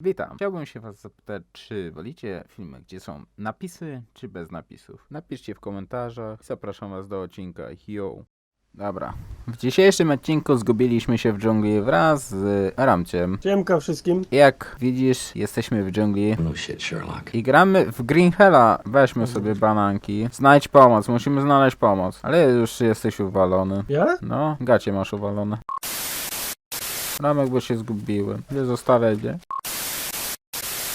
Witam. Chciałbym się was zapytać, czy wolicie filmy, gdzie są napisy, czy bez napisów? Napiszcie w komentarzach. Zapraszam was do odcinka. Yo. Dobra. W dzisiejszym odcinku zgubiliśmy się w dżungli wraz z Ramciem. Siemka wszystkim. Jak widzisz, jesteśmy w dżungli No shit, Sherlock. i gramy w Green Hella. Weźmy sobie bananki. Znajdź pomoc, musimy znaleźć pomoc. Ale już jesteś uwalony. Ja? No, gacie masz uwalone. Ramek, bo się zgubiłem. Nie zostawiaj.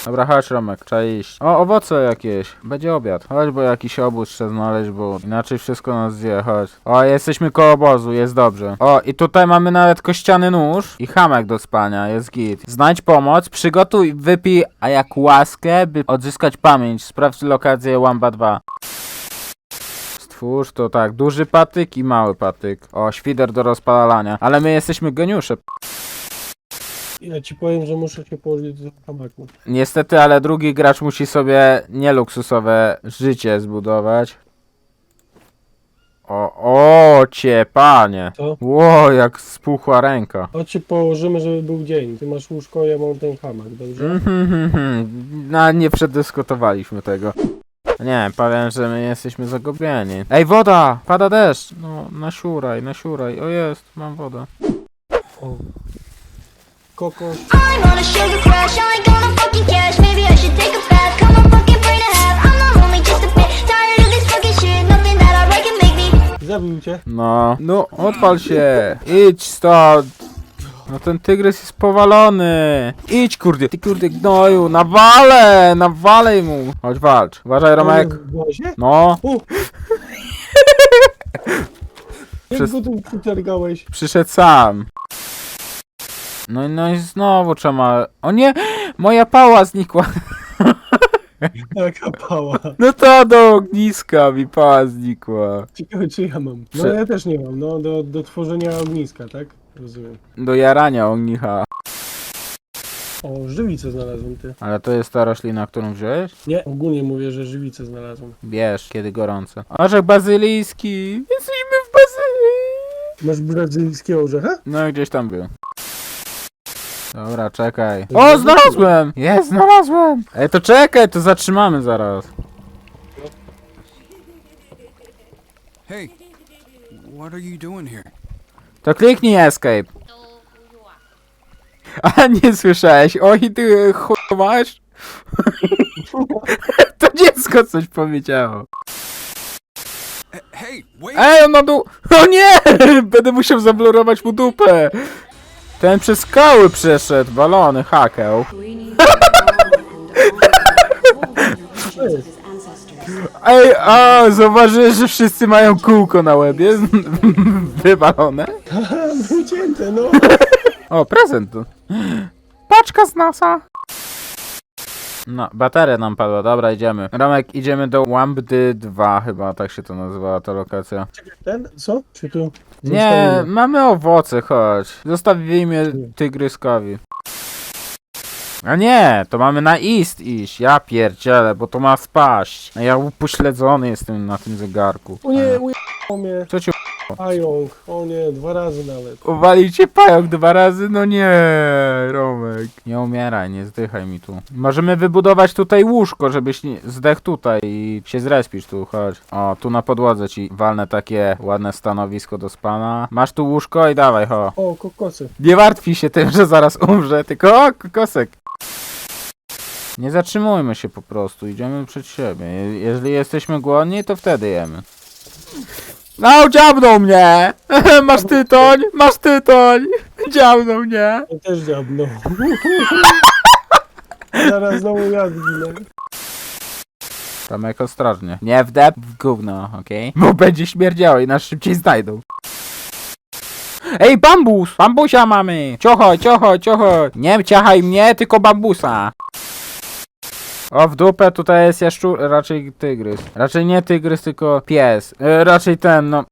Dobra, chodź Romek, iść. O, owoce jakieś. Będzie obiad. Chodź, bo jakiś obóz trzeba znaleźć, bo inaczej wszystko nas zje, chodź. O, jesteśmy koło obozu, jest dobrze. O, i tutaj mamy nawet kościany nóż i hamek do spania, jest git. Znajdź pomoc, przygotuj, wypij, a jak łaskę, by odzyskać pamięć. Sprawdź lokację Łamba 2. Stwórz to tak, duży patyk i mały patyk. O, świder do rozpalania. Ale my jesteśmy geniusze. Ja ci powiem, że muszę się położyć do hamaku. Niestety, ale drugi gracz musi sobie nieluksusowe życie zbudować. O, o, cię, panie. Co? Ło, jak spuchła ręka. Chodź się położymy, żeby był dzień. Ty masz łóżko, ja mam ten hamak, dobrze? Mhm, mhm, mhm. No, nie przedyskutowaliśmy tego. Nie, powiem, że my jesteśmy zagubieni. Ej, woda! Pada deszcz! No, nasiuraj, nasiuraj. O, jest, mam wodę. O. Me. Zabił cię. No, no, odpal się! Idź stąd! No ten tygrys jest powalony! Idź kurde! Ty kurde gnoju! Nawalę! Nawalej mu! Chodź walcz. Uważaj Romek. No, O! Jak Przez- go tu przytargałeś? przyszedł sam. No, no i znowu trzeba... O nie! Moja pała znikła! Jaka pała. No to do ogniska mi pała znikła. Ciekawe czy ja mam. No Prze- ja też nie mam. No do, do tworzenia ogniska, tak? Rozumiem. Do jarania ognicha. O, żywicę znalazłem ty. Ale to jest ta roślina, którą wziąłeś? Nie, ogólnie mówię, że żywicę znalazłem. Bierz, kiedy gorące. Orzech bazylijski! Jesteśmy w Bazylii! Masz brazylijskiego orzecha? No gdzieś tam był. Dobra, czekaj. O, znalazłem! Jest, znalazłem! Ej, to czekaj, to zatrzymamy zaraz. Hey, what are you doing here? To kliknij escape. A nie słyszałeś? Oj, ty chuj masz? To dziecko coś powiedziało. Hey, wait! Ej, on na dół! O nie! Będę musiał zablurować mu dupę. Ten przez skały przeszedł, balony, hakeł. Ej, a zauważyłeś, że wszyscy mają kółko na łebie? Wywalone? Wycięte, no. O, prezent tu. Paczka z NASA. No, bateria nam padła, dobra, idziemy. Romek, idziemy do Łambdy 2 chyba, tak się to nazywała ta lokacja. Ten? Co? Czy tu? Nie, Zostawimy. mamy owoce, chodź. Zostawimy tygryskowi. A nie, to mamy na east iść. Ja pierdzielę, bo to ma spaść. A ja upośledzony jestem na tym zegarku. O nie, ujechało mnie. Co ci Pająk. O nie, dwa razy nawet. Uwalił cię pająk dwa razy? No nie, Romek. Nie umieraj, nie zdychaj mi tu. Możemy wybudować tutaj łóżko, żebyś nie zdechł tutaj i się zrespisz tu, chodź. O, tu na podłodze ci walnę takie ładne stanowisko do spana. Masz tu łóżko i dawaj, ho. O, kokosy. Nie martwij się tym, że zaraz umrze, tylko o, kokosek. Nie zatrzymujmy się po prostu, idziemy przed siebie. Je- Jeżeli jesteśmy głodni, to wtedy jemy. No, dziabnął mnie! Masz tytoń, masz tytoń! Dziabnął mnie! Ja też dziabnął. Zaraz znowu ja zginę. Tomek ostrożnie. Nie wdep w gówno, okej? Bo będzie śmierdziało i nas szybciej znajdą. Ej, bambus! Bambusia mamy! Ciocho, ciocho, ciocho! Nie ciachaj mnie, tylko bambusa! O, w dupę tutaj jest jaszczur... raczej tygrys. Raczej nie tygrys, tylko pies. E, raczej ten, no...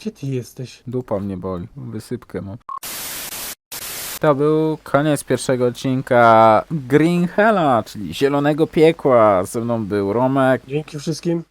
Gdzie ty jesteś? Dupa mnie boli. Wysypkę mam. To był koniec pierwszego odcinka Green Hella, czyli Zielonego Piekła. Ze mną był Romek. Dzięki wszystkim.